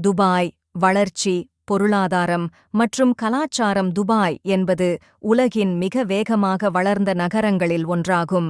Dubai வளர்ச்சி பொருளாதாரம் மற்றும் கலாச்சாரம் துபாய் என்பது உலகின் மிக வேகமாக வளர்ந்த நகரங்களில் ஒன்றாகும்.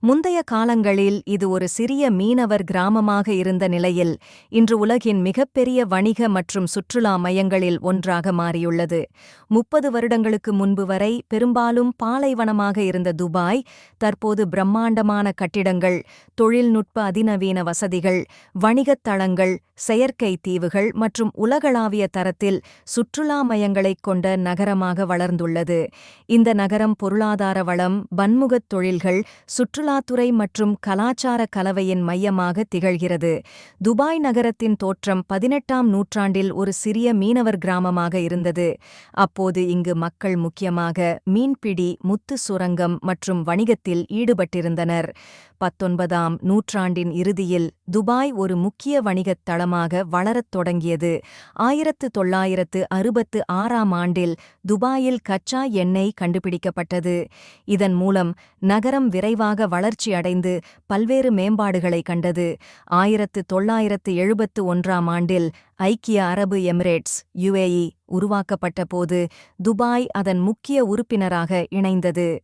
முந்தைய காலங்களில் இது ஒரு சிறிய மீனவர் கிராமமாக இருந்த நிலையில் இன்று உலகின் மிகப்பெரிய வணிக மற்றும் சுற்றுலா மையங்களில் ஒன்றாக மாறியுள்ளது. முப்பது வருடங்களுக்கு முன்பு வரை பெரும்பாலும் பாலைவனமாக இருந்த துபாய் தற்போது பிரம்மாண்டமான கட்டிடங்கள் தொழில்நுட்ப அதிநவீன வசதிகள் வணிகத் தளங்கள் செயற்கை தீவுகள் மற்றும் உலகளாவிய தரத்தில் சுற்றுலா மையங்களைக் கொண்ட நகரமாக வளர்ந்துள்ளது. இந்த நகரம் பொருளாதார வளம் பன்முகத் தொழில்கள் சுற்றுலாத்துறை மற்றும் கலாச்சார கலவையின் மையமாக திகழ்கிறது. துபாய் நகரத்தின் தோற்றம் பதினெட்டாம் நூற்றாண்டில் ஒரு சிறிய மீனவர் கிராமமாக இருந்தது. அப்போது இங்கு மக்கள் முக்கியமாக மீன்பிடி முத்து சுரங்கம் மற்றும் வணிகத்தில் ஈடுபட்டிருந்தனர். பத்தொன்பதாம் நூற்றாண்டின் இறுதியில் துபாய் ஒரு முக்கிய வணிகத் தளமாக வளரத் தொடங்கியது. ஆயிரத்து தொள்ளாயிரத்து அறுபத்து ஆறாம் ஆண்டில் துபாயில் கச்சா எண்ணெய் கண்டுபிடிக்கப்பட்டது. இதன் மூலம் நகரம் விரைவாக வளர்ச்சியடைந்து பல்வேறு மேம்பாடுகளை கண்டது. ஆயிரத்து தொள்ளாயிரத்து எழுபத்து ஒன்றாம் ஆண்டில் ஐக்கிய அரபு எமிரேட்ஸ் யுஏஇ உருவாக்கப்பட்ட போது துபாய் அதன் முக்கிய உறுப்பினராக இணைந்தது.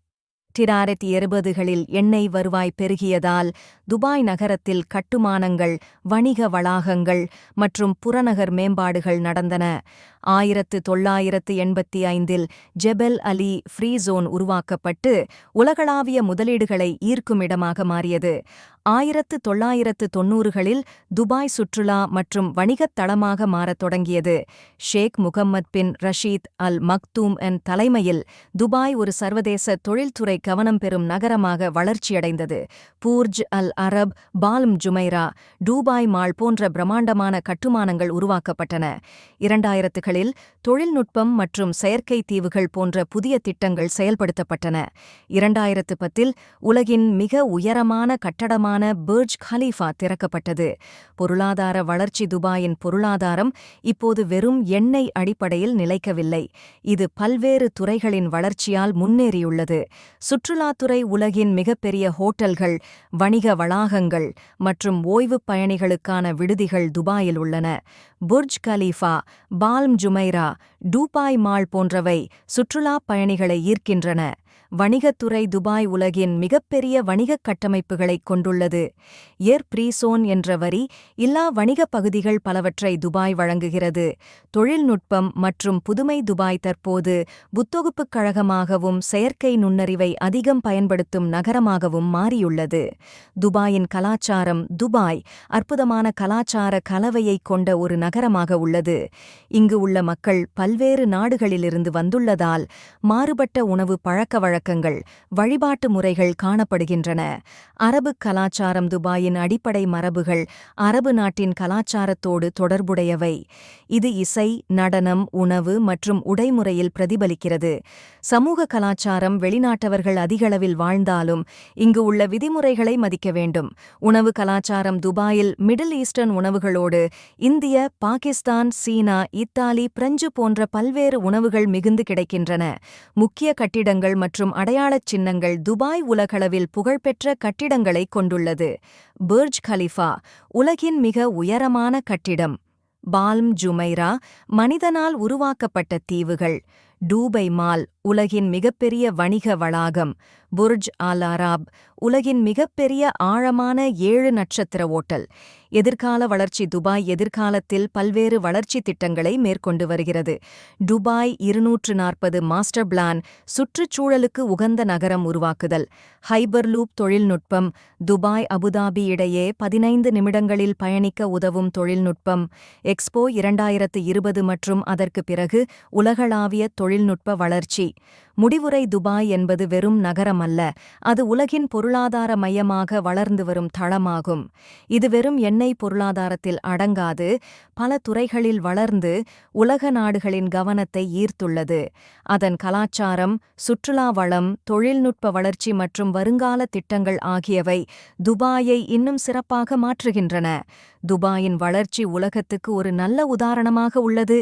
டிராயிரத்தி எறுபதுகளில் எண்ணெய் வருவாய் பெருகியதால் துபாய் நகரத்தில் கட்டுமானங்கள் வணிக வளாகங்கள் மற்றும் புறநகர் மேம்பாடுகள் நடந்தன. ஆயிரத்து தொள்ளாயிரத்து எண்பத்தி ஐந்தில் ஜெபெல் அலி ஃப்ரீ ஜோன் உருவாக்கப்பட்டு உலகளாவிய முதலீடுகளை ஈர்க்கும் இடமாக மாறியது. ஆயிரத்து தொள்ளாயிரத்து தொன்னூறுகளில் துபாய் சுற்றுலா மற்றும் வணிகத் தளமாக மாறத் தொடங்கியது. ஷேக் முகம்மத் பின் ரஷீத் அல் மக்தூம் என் தலைமையில் துபாய் ஒரு சர்வதேச தொழில்துறை கவனம் பெறும் நகரமாக வளர்ச்சியடைந்தது. Burj al Arab Palm Jumeirah Dubai Mall போன்ற பிரம்மாண்டமான கட்டுமானங்கள் உருவாக்கப்பட்டன. இரண்டாயிரத்துகளில் தொழில்நுட்பம் மற்றும் செயற்கை தீவுகள் போன்ற புதிய திட்டங்கள் செயல்படுத்தப்பட்டன. இரண்டாயிரத்து பத்தில் உலகின் மிக உயரமான கட்டடமான பர்ஜ் ஹலீஃபா திறக்கப்பட்டது. பொருளாதார வளர்ச்சி துபாயின் பொருளாதாரம் இப்போது வெறும் எண்ணெய் அடிப்படையில் நிலைக்கவில்லை. இது பல்வேறு துறைகளின் வளர்ச்சியால் முன்னேறியுள்ளது. சுற்றுலாத்துறை உலகின் மிகப்பெரிய ஹோட்டல்கள் வணிக வளாகங்கள் மற்றும் ஓய்வுப் பயணிகளுக்கான விடுதிகள் துபாயில் உள்ளன. Burj Khalifa Palm Jumeirah Dubai Mall போன்றவை சுற்றுலாப் பயணிகளை ஈர்க்கின்றன. வணிகத்துறை துபாய் உலகின் மிகப்பெரிய வணிகக் கட்டமைப்புகளைக் கொண்டுள்ளது. ஏர் பிரீசோன் என்ற வரி இல்லா வணிகப் பகுதிகள் பலவற்றை துபாய் வழங்குகிறது. தொழில்நுட்பம் மற்றும் புதுமை துபாய் தற்போது புத்தொகுப்புக் கழகமாகவும் செயற்கை நுண்ணறிவை அதிகம் பயன்படுத்தும் நகரமாகவும் மாறியுள்ளது. துபாயின் கலாச்சாரம் துபாய் அற்புதமான கலாச்சார கலவையைக் கொண்ட ஒரு நகரமாக உள்ளது. இங்கு உள்ள மக்கள் பல்வேறு நாடுகளிலிருந்து வந்துள்ளதால் மாறுபட்ட உணவு பழக்க பழக்கவழக்கங்கள் வழிபாட்டு முறைகள் காணப்படுகின்றன. அரபு கலாச்சாரம் துபாயின் அடிப்படை மரபுகள் அரபு நாட்டின் கலாச்சாரத்தோடு தொடர்புடையவை. இது இசை நடனம் உணவு மற்றும் உடைமுறையில் பிரதிபலிக்கிறது. சமூக கலாச்சாரம் வெளிநாட்டவர்கள் அதிகளவில் வாழ்ந்தாலும் இங்கு உள்ள விதிமுறைகளை மதிக்க வேண்டும். உணவு கலாச்சாரம் துபாயில் மிடில் ஈஸ்டர்ன் உணவுகளோடு இந்திய பாகிஸ்தான் சீனா இத்தாலி பிரெஞ்சு போன்ற பல்வேறு உணவுகள் மிகுந்து கிடைக்கின்றன. முக்கிய கட்டிடங்கள் மற்றும் மற்றும் அடையாளச் சின்னங்கள் துபாய் உலகளவில் புகழ்பெற்ற கட்டிடங்களைக் கொண்டுள்ளது. புர்ஜ் கலிஃபா உலகின் மிக உயரமான கட்டிடம். பால்ம் ஜுமைரா மனிதனால் உருவாக்கப்பட்ட தீவுகள். டூபை மால் உலகின் மிகப்பெரிய வணிக வளாகம் புர்ஜ் அல் அராப் உலகின் மிகப்பெரிய ஆழமான ஏழு நட்சத்திர ஓட்டல். எதிர்கால வளர்ச்சி துபாய் எதிர்காலத்தில் பல்வேறு வளர்ச்சி திட்டங்களை மேற்கொண்டு வருகிறது. துபாய் இருநூற்று நாற்பது மாஸ்டர் பிளான் சுற்றுச்சூழலுக்கு உகந்த நகரம் உருவாக்குதல். ஹைபர்லூப் தொழில்நுட்பம் துபாய் அபுதாபி இடையே பதினைந்து நிமிடங்களில் பயணிக்க உதவும் தொழில்நுட்பம் எக்ஸ்போ இரண்டாயிரத்து இருபது மற்றும் அதற்கு பிறகு உலகளாவிய தொழில்நுட்ப வளர்ச்சி. முடிவுரை துபாய் என்பது வெறும் நகரம் அல்ல அது உலகின் பொருளாதார மையமாக வளர்ந்து வரும் தளமாகும். இது வெறும் எண்ணெய் பொருளாதாரத்தில் அடங்காது பல துறைகளில் வளர்ந்து உலக நாடுகளின் கவனத்தை ஈர்த்துள்ளது. அதன் கலாச்சாரம் சுற்றுலா வளம் தொழில்நுட்ப வளர்ச்சி மற்றும் வருங்கால திட்டங்கள் ஆகியவை துபாயை இன்னும் சிறப்பாக மாற்றுகின்றன. துபாயின் வளர்ச்சி உலகத்துக்கு ஒரு நல்ல உதாரணமாக உள்ளது.